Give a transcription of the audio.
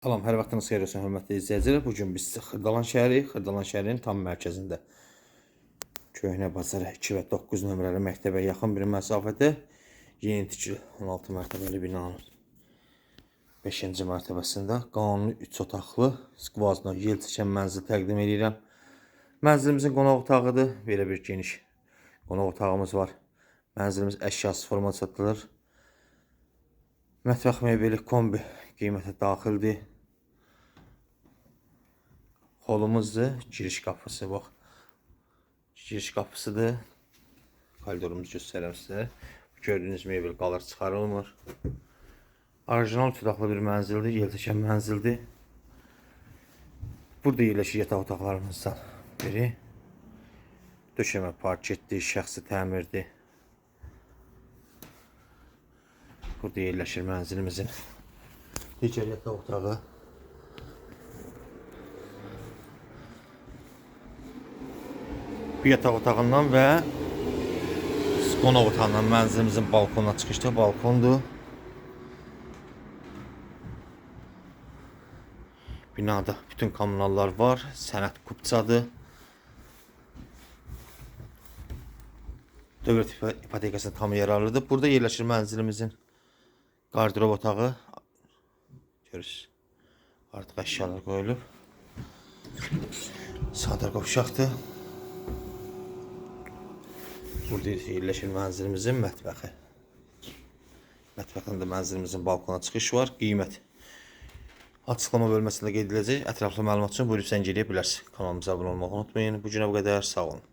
Salam, hər vaxtınız xeyir olsun, hörmətli izləyicilər. Bu gün biz Xırdalan şəhəri, Xırdalan şəhərinin tam mərkəzində Köhnə Bazar 2 və 9 nömrəli məktəbə yaxın bir məsafədə yeni tikili 16 mərtəbəli binanın 5-ci mərtəbəsində qanuni 3 otaqlı skvazno yel çəkən mənzil təqdim edirəm. Mənzilimizin qonaq otağıdır. Belə bir geniş qonaq otağımız var. Mənzilimiz əşyasız formada satılır. Mətbəx mebeli kombi qiymətə daxildir. Holumuzdur. Giriş qapısı bax. Giriş qapısıdır. Koridorumuzu göstərəm sizə. Gördüyünüz mebel qalır çıxarılmır. Orijinal tutaqlı bir mənzildir, yeltəkən mənzildir. Burada yerləşir yataq otaqlarımızdan biri. Döşəmə parketdir, şəxsi təmirdir. Burada yerləşir mənzilimizin digər yataq otağı. Bir yataq otağından və qonaq otağından mənzilimizin balkonuna çıxışda balkondur. Binada bütün kommunallar var. Sənət kupçadır. Dövlət ipo- ipotekasına tam yararlıdır. Burada yerləşir mənzilimizin qardırob otağı. Görürsünüz. Artıq əşyalar qoyulub. Sadar qovşaqdır. Burada yerləşir mənzilimizin mətbəxi. Mətbəxində mənzilimizin balkona çıxış var. Qiymət açıqlama bölməsində qeyd ediləcək. Ətraflı məlumat üçün buyurub zəng eləyə bilərsiniz. Kanalımıza abunə olmağı unutmayın. Bu günə bu qədər. Sağ olun.